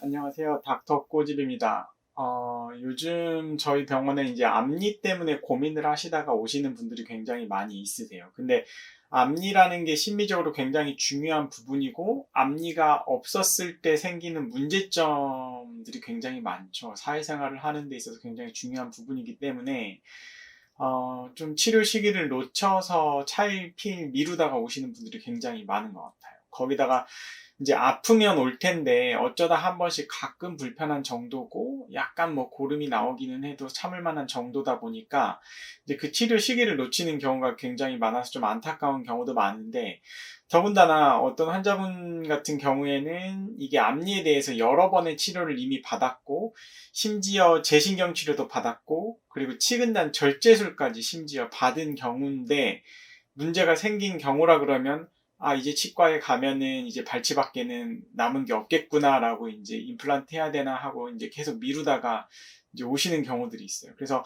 안녕하세요. 닥터 꼬집입니다. 어, 요즘 저희 병원에 이제 앞니 때문에 고민을 하시다가 오시는 분들이 굉장히 많이 있으세요. 근데 앞니라는 게 심리적으로 굉장히 중요한 부분이고, 앞니가 없었을 때 생기는 문제점들이 굉장히 많죠. 사회생활을 하는 데 있어서 굉장히 중요한 부분이기 때문에, 어, 좀 치료 시기를 놓쳐서 차일피일 미루다가 오시는 분들이 굉장히 많은 것 같아요. 거기다가 이제 아프면 올 텐데 어쩌다 한 번씩 가끔 불편한 정도고 약간 뭐 고름이 나오기는 해도 참을 만한 정도다 보니까 이제 그 치료 시기를 놓치는 경우가 굉장히 많아서 좀 안타까운 경우도 많은데 더군다나 어떤 환자분 같은 경우에는 이게 앞니에 대해서 여러 번의 치료를 이미 받았고 심지어 재신경 치료도 받았고 그리고 치근단 절제술까지 심지어 받은 경우인데 문제가 생긴 경우라 그러면 아, 이제 치과에 가면은 이제 발치밖에는 남은 게 없겠구나라고 이제 임플란트 해야 되나 하고 이제 계속 미루다가 이제 오시는 경우들이 있어요. 그래서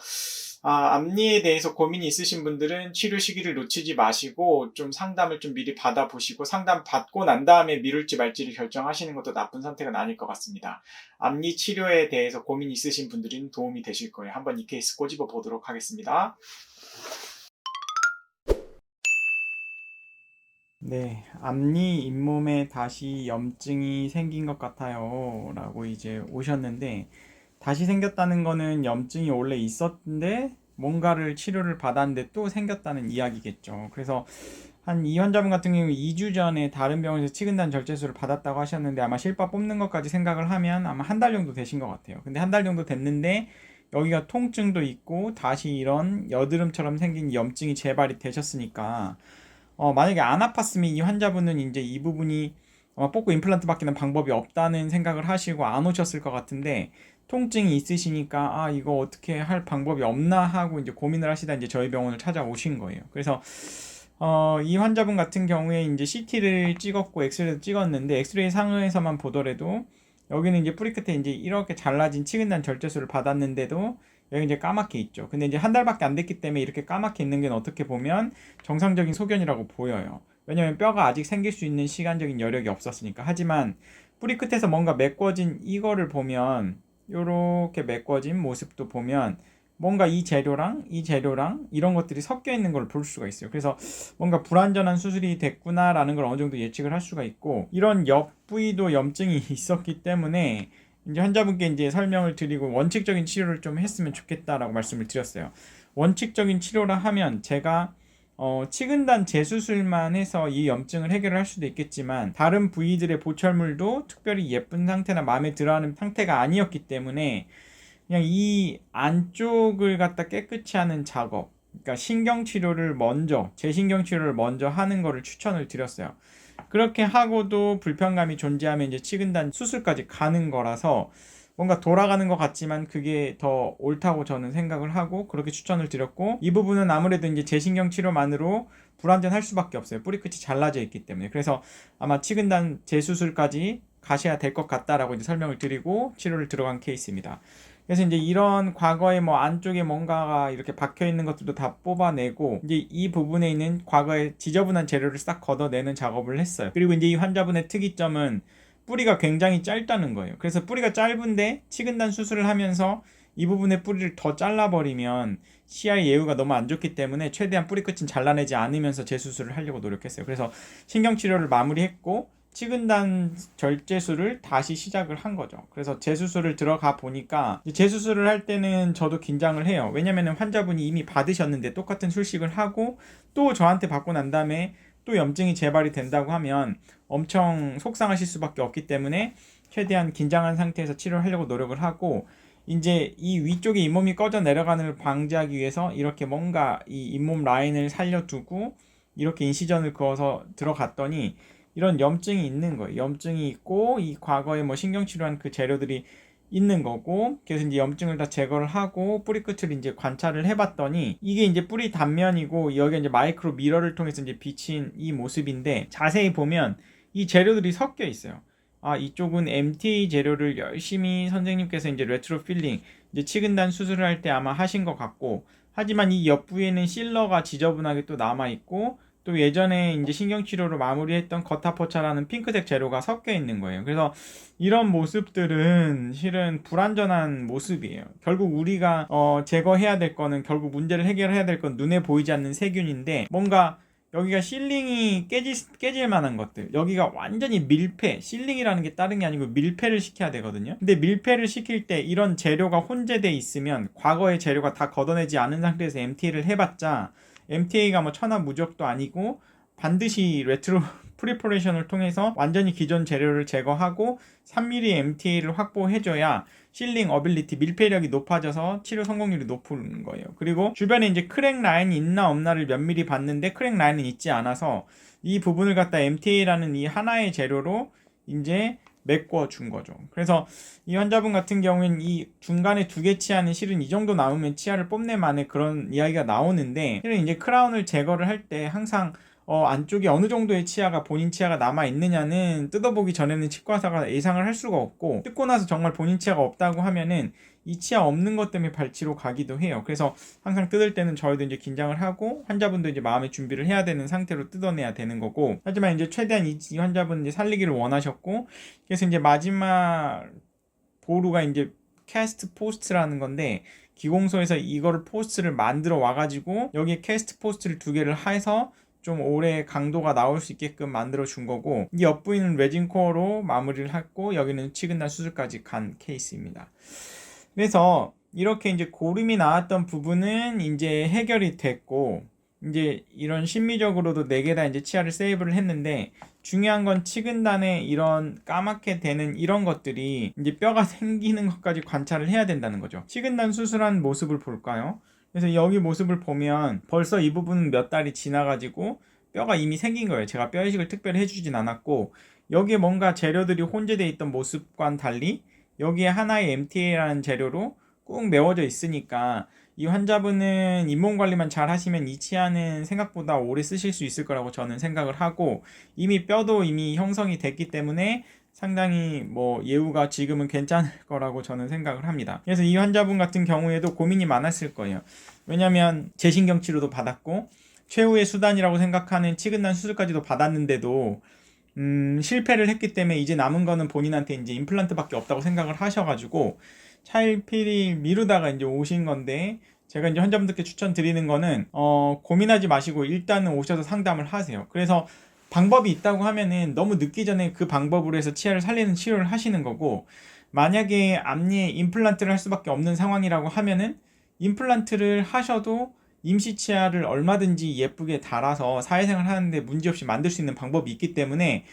아, 앞니에 대해서 고민이 있으신 분들은 치료 시기를 놓치지 마시고 좀 상담을 좀 미리 받아보시고 상담 받고 난 다음에 미룰지 말지를 결정하시는 것도 나쁜 선택은 아닐 것 같습니다. 앞니 치료에 대해서 고민 있으신 분들은 도움이 되실 거예요. 한번 이 케이스 꼬집어 보도록 하겠습니다. 네, 앞니 잇몸에 다시 염증이 생긴 것 같아요. 라고 이제 오셨는데, 다시 생겼다는 거는 염증이 원래 있었는데, 뭔가를 치료를 받았는데 또 생겼다는 이야기겠죠. 그래서 한 이 환자분 같은 경우 2주 전에 다른 병원에서 치근단 절제술을 받았다고 하셨는데 아마 실밥 뽑는 것까지 생각을 하면 아마 한 달 정도 되신 것 같아요. 근데 한 달 정도 됐는데 여기가 통증도 있고 다시 이런 여드름처럼 생긴 염증이 재발이 되셨으니까 어, 만약에 안 아팠으면 이 환자분은 이제 이 부분이 어, 뽑고 임플란트 받기는 방법이 없다는 생각을 하시고 안 오셨을 것 같은데 통증이 있으시니까 아 이거 어떻게 할 방법이 없나 하고 이제 고민을 하시다 이제 저희 병원을 찾아오신 거예요. 그래서 어, 이 환자분 같은 경우에 이제 CT를 찍었고 엑스레이도 찍었는데 엑스레이 상에서만 보더라도 여기는 이제 뿌리 끝에 이제 이렇게 잘라진 치근단 절제술을 받았는데도 여기 이제 까맣게 있죠. 근데 이제 한 달밖에 안 됐기 때문에 이렇게 까맣게 있는 게 어떻게 보면 정상적인 소견이라고 보여요. 왜냐면 뼈가 아직 생길 수 있는 시간적인 여력이 없었으니까. 하지만 뿌리 끝에서 뭔가 메꿔진 이거를 보면 요렇게 메꿔진 모습도 보면 뭔가 이 재료랑 이 재료랑 이런 것들이 섞여 있는 걸 볼 수가 있어요. 그래서 뭔가 불완전한 수술이 됐구나라는 걸 어느 정도 예측을 할 수가 있고 이런 옆 부위도 염증이 있었기 때문에 이제 환자분께 이제 설명을 드리고 원칙적인 치료를 좀 했으면 좋겠다라고 말씀을 드렸어요. 원칙적인 치료라 하면 제가 어, 치근단 재수술만 해서 이 염증을 해결할 수도 있겠지만 다른 부위들의 보철물도 특별히 예쁜 상태나 마음에 들어하는 상태가 아니었기 때문에 그냥 이 안쪽을 갖다 깨끗이 하는 작업 그러니까 신경 치료를 먼저 재신경 치료를 먼저 하는 거를 추천을 드렸어요. 그렇게 하고도 불편감이 존재하면 이제 치근단 수술까지 가는 거라서 뭔가 돌아가는 것 같지만 그게 더 옳다고 저는 생각을 하고 그렇게 추천을 드렸고 이 부분은 아무래도 이제 재신경 치료만으로 불안전할 수밖에 없어요. 뿌리 끝이 잘라져 있기 때문에. 그래서 아마 치근단 재수술까지 가셔야 될 것 같다라고 이제 설명을 드리고 치료를 들어간 케이스입니다. 그래서 이제 이런 과거에 뭐 안쪽에 뭔가가 이렇게 박혀 있는 것들도 다 뽑아내고 이제 이 부분에 있는 과거에 지저분한 재료를 싹 걷어내는 작업을 했어요. 그리고 이제 이 환자분의 특이점은 뿌리가 굉장히 짧다는 거예요. 그래서 뿌리가 짧은데 치근단 수술을 하면서 이 부분의 뿌리를 더 잘라버리면 시야의 예후가 너무 안 좋기 때문에 최대한 뿌리 끝은 잘라내지 않으면서 재수술을 하려고 노력했어요. 그래서 신경치료를 마무리했고 치근단 절제술을 다시 시작을 한 거죠. 그래서 재수술을 들어가 보니까 재수술을 할 때는 저도 긴장을 해요. 왜냐면 환자분이 이미 받으셨는데 똑같은 술식을 하고 또 저한테 받고 난 다음에 또 염증이 재발이 된다고 하면 엄청 속상하실 수밖에 없기 때문에 최대한 긴장한 상태에서 치료를 하려고 노력을 하고 이제 이 위쪽에 잇몸이 꺼져 내려가는 걸 방지하기 위해서 이렇게 뭔가 이 잇몸 라인을 살려두고 이렇게 인시전을 그어서 들어갔더니 이런 염증이 있는 거예요. 염증이 있고 이 과거에 뭐 신경 치료한 그 재료들이 있는 거고 그래서 이제 염증을 다 제거를 하고 뿌리 끝을 이제 관찰을 해봤더니 이게 이제 뿌리 단면이고 여기 이제 마이크로 미러를 통해서 이제 비친 이 모습인데 자세히 보면 이 재료들이 섞여 있어요. 아 이쪽은 MTA 재료를 열심히 선생님께서 이제 레트로 필링 이제 치근단 수술을 할 때 아마 하신 것 같고 하지만 이 옆부에는 실러가 지저분하게 또 남아 있고 또 예전에 이제 신경치료로 마무리했던 거타포차라는 핑크색 재료가 섞여 있는 거예요. 그래서 이런 모습들은 실은 불완전한 모습이에요. 결국 우리가 어, 제거해야 될 거는 결국 문제를 해결해야 될 건 눈에 보이지 않는 세균인데 뭔가 여기가 실링이 깨질, 깨질 만한 것들 여기가 완전히 밀폐 실링이라는 게 다른 게 아니고 밀폐를 시켜야 되거든요 근데 밀폐를 시킬 때 이런 재료가 혼재돼 있으면 과거의 재료가 다 걷어내지 않은 상태에서 MTA를 해봤자 MTA가 뭐 천하 무적도 아니고 반드시 레트로 프리퍼레이션을 통해서 완전히 기존 재료를 제거하고 3mm MTA를 확보해줘야 실링 어빌리티 밀폐력이 높아져서 치료 성공률이 높은 거예요. 그리고 주변에 이제 크랙 라인이 있나 없나를 몇 미리 봤는데 크랙 라인은 있지 않아서 이 부분을 갖다 MTA라는 이 하나의 재료로 이제 메꿔 준 거죠. 그래서 이 환자분 같은 경우에는 이 중간에 두 개 치아는 실은 이 정도 남으면 치아를 뽐내만의 그런 이야기가 나오는데 실은 이제 크라운을 제거를 할 때 항상 어, 안쪽에 어느 정도의 치아가 본인 치아가 남아 있느냐는 뜯어보기 전에는 치과사가 예상을 할 수가 없고 뜯고 나서 정말 본인 치아가 없다고 하면은 이 치아 없는 것 때문에 발치로 가기도 해요. 그래서 항상 뜯을 때는 저희도 이제 긴장을 하고 환자분도 이제 마음의 준비를 해야 되는 상태로 뜯어내야 되는 거고 하지만 이제 최대한 이, 이 환자분 이제 살리기를 원하셨고 그래서 이제 마지막 보루가 이제 캐스트 포스트라는 건데 기공소에서 이거를 포스트를 만들어 와가지고 여기에 캐스트 포스트를 두 개를 해서 좀 오래 강도가 나올 수 있게끔 만들어 준 거고 이 옆부위는 레진 코어로 마무리를 했고 여기는 치근단 수술까지 간 케이스입니다. 그래서 이렇게 이제 고름이 나왔던 부분은 이제 해결이 됐고 이제 이런 심미적으로도 네 개 다 이제 치아를 세이브를 했는데 중요한 건 치근단에 이런 까맣게 되는 이런 것들이 이제 뼈가 생기는 것까지 관찰을 해야 된다는 거죠. 치근단 수술한 모습을 볼까요? 그래서 여기 모습을 보면 벌써 이 부분은 몇 달이 지나가지고 뼈가 이미 생긴 거예요. 제가 뼈 이식을 특별히 해주진 않았고 여기에 뭔가 재료들이 혼재되어 있던 모습과는 달리 여기에 하나의 MTA라는 재료로 꾹 메워져 있으니까 이 환자분은 잇몸 관리만 잘 하시면 이 치아는 생각보다 오래 쓰실 수 있을 거라고 저는 생각을 하고 이미 뼈도 이미 형성이 됐기 때문에 상당히 뭐 예후가 지금은 괜찮을 거라고 저는 생각을 합니다. 그래서 이 환자분 같은 경우에도 고민이 많았을 거예요. 왜냐면 재신경 치료도 받았고 최후의 수단이라고 생각하는 치근단 수술까지도 받았는데도 음, 실패를 했기 때문에 이제 남은 거는 본인한테 이제 임플란트밖에 없다고 생각을 하셔가지고 차일피일 미루다가 이제 오신 건데 제가 이제 환자분들께 추천드리는 거는 어, 고민하지 마시고 일단은 오셔서 상담을 하세요. 그래서 방법이 있다고 하면은 너무 늦기 전에 그 방법으로 해서 치아를 살리는 치료를 하시는 거고 만약에 앞니에 임플란트를 할 수밖에 없는 상황이라고 하면은 임플란트를 하셔도 임시 치아를 얼마든지 예쁘게 달아서 사회생활 하는데 문제없이 만들 수 있는 방법이 있기 때문에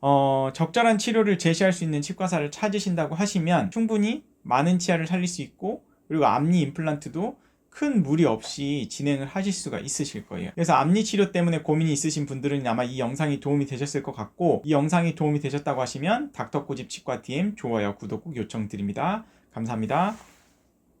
어, 적절한 치료를 제시할 수 있는 치과사를 찾으신다고 하시면 충분히 많은 치아를 살릴 수 있고 그리고 앞니 임플란트도 큰 무리 없이 진행을 하실 수가 있으실 거예요. 그래서 앞니 치료 때문에 고민이 있으신 분들은 아마 이 영상이 도움이 되셨을 것 같고 이 영상이 도움이 되셨다고 하시면 닥터코집 치과 DM 좋아요, 구독 꼭 요청드립니다. 감사합니다.